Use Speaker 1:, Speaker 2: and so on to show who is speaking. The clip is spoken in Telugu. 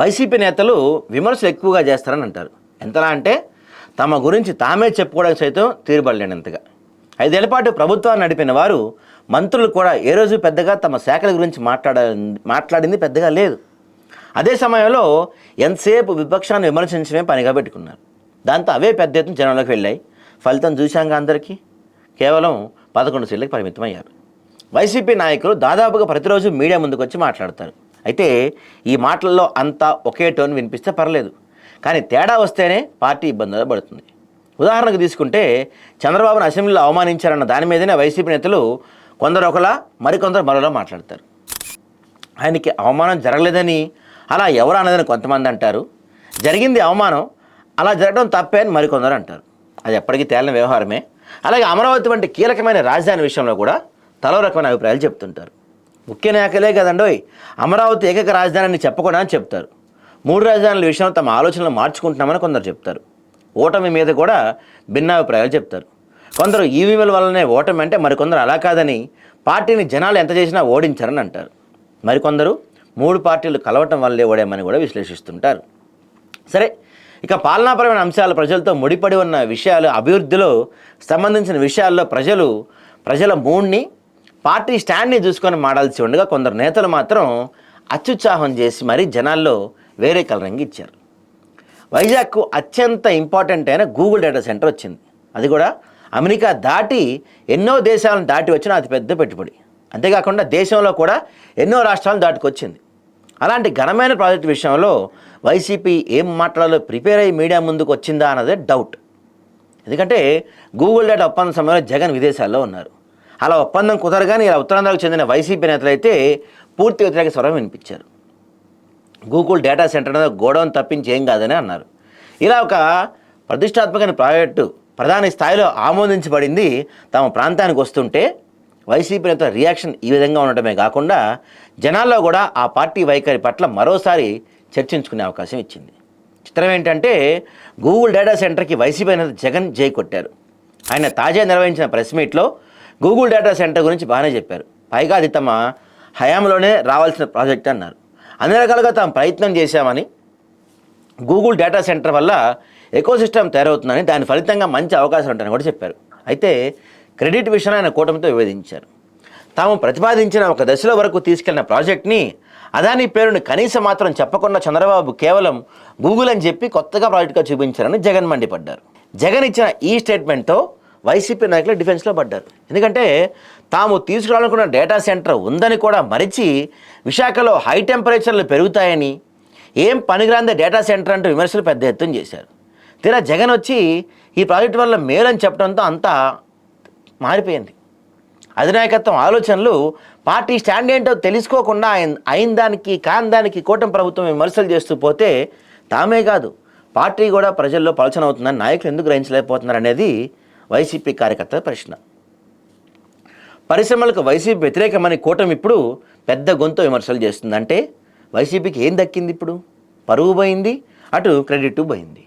Speaker 1: వైసీపీ నేతలు విమర్శలు ఎక్కువగా చేస్తారని అంటారు. ఎంతలా అంటే తమ గురించి తామే చెప్పుకోవడానికి సైతం తీరుబడలేనంతగా. ఐదేళ్ళ పాటు ప్రభుత్వాన్ని నడిపిన వారు మంత్రులు కూడా ఏ రోజు పెద్దగా తమ శాఖల గురించి మాట్లాడ మాట్లాడింది పెద్దగా లేదు. అదే సమయంలో ఎంతసేపు విపక్షాన్ని విమర్శించడమే పనిగా పెట్టుకున్నారు దాంతో అవే పెద్ద ఎత్తున జనంలోకి వెళ్ళాయి. ఫలితం చూశాంగా అందరికీ. కేవలం పదకొండు సీట్లకు పరిమితమయ్యారు. వైసీపీ నాయకులు దాదాపుగా ప్రతిరోజు మీడియా ముందుకు వచ్చి మాట్లాడతారు. అయితే ఈ మాటల్లో అంతా ఒకే టోన్ వినిపిస్తే పర్లేదు. కానీ తేడా వస్తేనే పార్టీ ఇబ్బందులు పడుతుంది. ఉదాహరణకు తీసుకుంటే చంద్రబాబును అసెంబ్లీలో అవమానించారన్న దాని మీదనే వైసీపీ నేతలు కొందరు ఒకలా మరికొందరు మరోలా మాట్లాడతారు. ఆయనకి అవమానం జరగలేదని అలా ఎవరు అనదని కొంతమంది అంటారు. జరిగింది అవమానం అలా జరగడం తప్పే అని మరికొందరు అంటారు. అది ఎప్పటికీ తేలిన వ్యవహారమే. అలాగే అమరావతి వంటి కీలకమైన రాజధాని విషయంలో కూడా తలో రకమైన అభిప్రాయాలు చెప్తుంటారు. ముఖ్య నాయకులే కదండోయ్ అమరావతి ఏకైక రాజధాని అని చెప్పకుండా అని చెప్తారు. మూడు రాజధానుల విషయంలో తమ ఆలోచనలు మార్చుకుంటున్నామని కొందరు చెప్తారు. ఓటమి మీద కూడా భిన్నాభిప్రాయాలు చెప్తారు. కొందరు ఈవీఎంల వల్లనే ఓటమి అంటే మరికొందరు అలా కాదని పార్టీని జనాలు ఎంత చేసినా ఓడించారని అంటారు. మరికొందరు మూడు పార్టీలు కలవటం వల్లే ఓడామని కూడా విశ్లేషిస్తుంటారు. సరే ఇక పాలనాపరమైన అంశాలు ప్రజలతో ముడిపడి ఉన్న విషయాలు అభివృద్ధిలో సంబంధించిన విషయాల్లో ప్రజలు ప్రజల మూడ్ని పార్టీ స్టాండ్ని చూసుకొని మాడాల్సి ఉండగా కొందరు నేతలు మాత్రం అత్యుత్సాహం చేసి మరీ జనాల్లో వేరే కలరంగి ఇచ్చారు. వైజాగ్కు అత్యంత ఇంపార్టెంట్ అయిన గూగుల్ డేటా సెంటర్ వచ్చింది. అది కూడా అమెరికా దాటి ఎన్నో దేశాలను దాటి వచ్చిన అతిపెద్ద పెట్టుబడి. అంతేకాకుండా దేశంలో కూడా ఎన్నో రాష్ట్రాలను దాటుకొచ్చింది. అలాంటి ఘనమైన ప్రాజెక్ట్ విషయంలో వైసీపీ ఏం మాట్లాడాలో ప్రిపేర్ అయ్యి మీడియా ముందుకు వచ్చిందా అన్నదే డౌట్. ఎందుకంటే గూగుల్ డేటా ఒప్పందం సమయంలో జగన్ విదేశాల్లో ఉన్నారు. అలా ఒప్పందం కుదరగానే ఇలా ఉత్తరాంధ్రకు చెందిన వైసీపీ నేతలు అయితే పూర్తి వ్యతిరేక స్వరం వినిపించారు. గూగుల్ డేటా సెంటర్ అనేది గోడౌన్ తప్పించి ఏం కాదని అన్నారు. ఇలా ఒక ప్రతిష్టాత్మకమైన ప్రాజెక్టు ప్రధాని స్థాయిలో ఆమోదించబడింది. తమ ప్రాంతానికి వస్తుంటే వైసీపీ నేతల రియాక్షన్ ఈ విధంగా ఉండటమే కాకుండా జనాల్లో కూడా ఆ పార్టీ వైఖరి పట్ల మరోసారి చర్చించుకునే అవకాశం ఇచ్చింది. చిత్రం ఏంటంటే గూగుల్ డేటా సెంటర్కి వైసీపీ నేత జగన్ జై కొట్టారు. ఆయన తాజా నిర్వహించిన ప్రెస్ మీట్లో గూగుల్ డేటా సెంటర్ గురించి బాగానే చెప్పారు. పైగా అది తమ హయాంలోనే రావాల్సిన ప్రాజెక్ట్ అన్నారు. అన్ని రకాలుగా తాము ప్రయత్నం చేశామని గూగుల్ డేటా సెంటర్ వల్ల ఎకో సిస్టమ్ తయారవుతుందని దాని ఫలితంగా మంచి అవకాశాలు ఉంటాయని కూడా చెప్పారు. అయితే క్రెడిట్ విషయంలో ఆయన కూటమితో వివేదించారు తాము ప్రతిపాదించిన ఒక దశలో వరకు తీసుకెళ్ళిన ప్రాజెక్ట్ని అదాని పేరుని కనీసం మాత్రం చెప్పకుండా చంద్రబాబు కేవలం గూగుల్ అని చెప్పి కొత్తగా ప్రాజెక్ట్గా చూపించారని జగన్ మండిపడ్డారు. జగన్ ఇచ్చిన ఈ స్టేట్మెంట్తో వైసీపీ నాయకులు డిఫెన్స్లో పడ్డారు. ఎందుకంటే తాము తీసుకురావాలనుకున్న డేటా సెంటర్ ఉందని కూడా మరిచి విశాఖలో హై టెంపరేచర్లు పెరుగుతాయని ఏం పనికిరాందే డేటా సెంటర్ అంటూ విమర్శలు పెద్ద ఎత్తున చేశారు. తీరా జగన్ వచ్చి ఈ ప్రాజెక్ట్ వల్ల మేలని చెప్పడంతో అంతా మారిపోయింది. అధినాయకత్వం ఆలోచనలు పార్టీ స్టాండ్ ఏంటో తెలుసుకోకుండా ఆయన అయిన దానికి కాని దానికి కూటమి ప్రభుత్వం విమర్శలు చేస్తూ పోతే తామే కాదు పార్టీ కూడా ప్రజల్లో పలచన అవుతుందని నాయకులు ఎందుకు గ్రహించలేకపోతున్నారు అనేది వైసీపీ కార్యకర్తల ప్రశ్న. పరిశ్రమలకు వైసీపీ వ్యతిరేకమని కూటమి ఇప్పుడు పెద్ద గొంతు విమర్శలు చేస్తుందంటే వైసీపీకి ఏం దక్కింది ఇప్పుడు? పరువు పోయింది అటు క్రెడిట్ పోయింది.